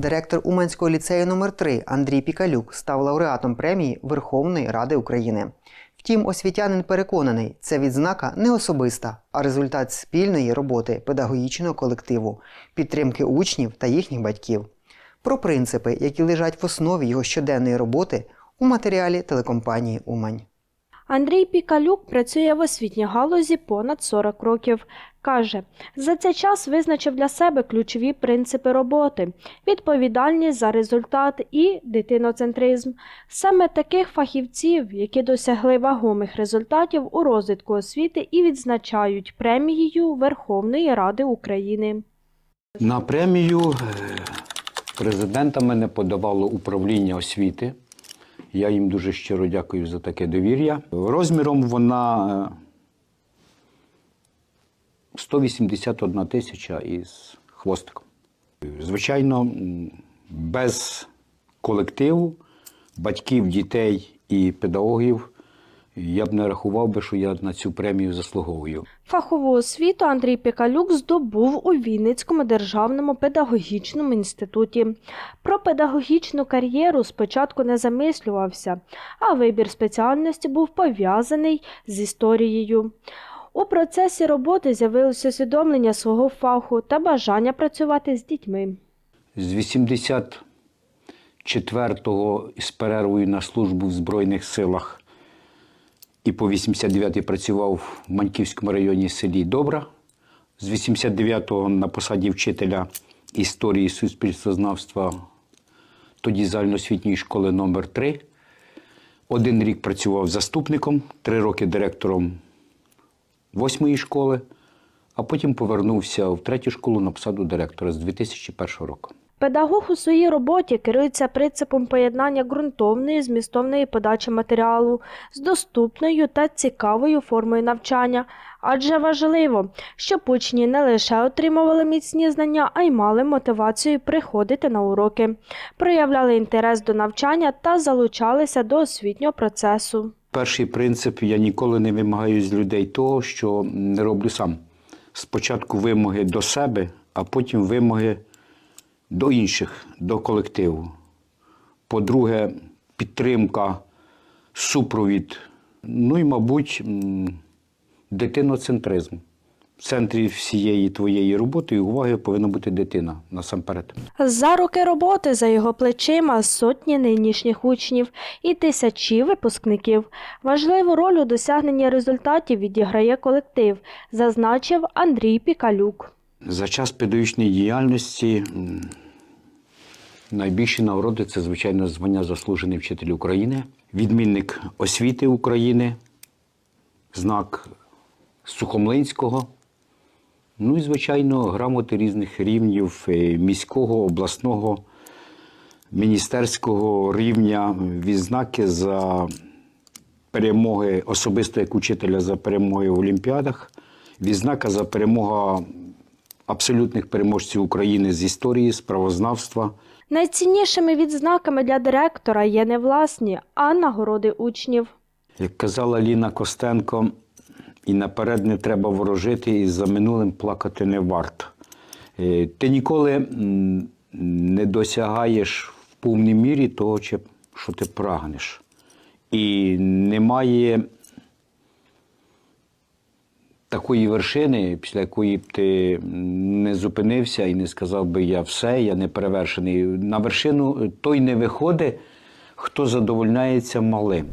Директор Уманського ліцею номер 3 Андрій Пікалюк став лауреатом премії Верховної Ради України. Втім, освітянин переконаний, це відзнака не особиста, а результат спільної роботи педагогічного колективу, підтримки учнів та їхніх батьків. Про принципи, які лежать в основі його щоденної роботи, у матеріалі телекомпанії Умань. Андрій Пікалюк працює в освітній галузі понад 40 років. Каже, за цей час визначив для себе ключові принципи роботи, відповідальність за результат і дитиноцентризм. Саме таких фахівців, які досягли вагомих результатів у розвитку освіти і відзначають премією Верховної Ради України. На премію е, президента мене подавало управління освіти. Я їм дуже щиро дякую за таке довір'я. Розміром вона е, 181 тисяча із хвостиком. Звичайно, без колективу, батьків, дітей і педагогів я б не рахував би, що я на цю премію заслуговую. Фахову освіту Андрій Пікалюк здобув у Вінницькому державному педагогічному інституті. Про педагогічну кар'єру спочатку не замислювався, а вибір спеціальності був пов'язаний з історією. У процесі роботи з'явилося усвідомлення свого фаху та бажання працювати з дітьми. З 84-го з перервою на службу в Збройних силах і по 89-й працював в Маньківському районі селі Добра. З 89-го на посаді вчителя історії суспільствознавства тоді загальноосвітньої школи номер 3 Один рік працював заступником, три роки директором восьмої школи, а потім повернувся в третю школу на посаду директора з 2001 року. Педагог у своїй роботі керується принципом поєднання ґрунтовної змістовної подачі матеріалу з доступною та цікавою формою навчання, адже важливо, щоб учні не лише отримували міцні знання, а й мали мотивацію приходити на уроки, проявляли інтерес до навчання та залучалися до освітнього процесу. Перший принцип я ніколи не вимагаю з людей того, що не роблю сам. Спочатку вимоги до себе, а потім вимоги до інших, до колективу. По-друге, підтримка, супровід. Ну і, мабуть, дитиноцентризм. В центрі всієї твоєї роботи і уваги повинна бути дитина насамперед. За роки роботи за його плечима сотні нинішніх учнів і тисячі випускників. Важливу роль у досягненні результатів відіграє колектив, зазначив Андрій Пікалюк. За час педагогічної діяльності найбільші нагороди це, звичайно, звання заслужений вчитель України, відмінник освіти України, знак Сухомлинського. Ну і, звичайно, грамоти різних рівнів е, міського, обласного, міністерського рівня, відзнаки за перемоги особисто як учителя за перемоги в Олімпіадах, відзнака за перемогу абсолютних переможців України з історії, з правознавства. Найціннішими відзнаками для директора є не власні, а нагороди учнів. Як казала Ліна Костенко, і наперед не треба ворожити, і за минулим плакати не варто. Е, Ти ніколи не досягаєш в повній мірі того, що ти прагнеш. І немає такої вершини, після якої б ти не зупинився і не сказав би я все, я не перевершений. На вершину той не виходить, хто задовольняється малим.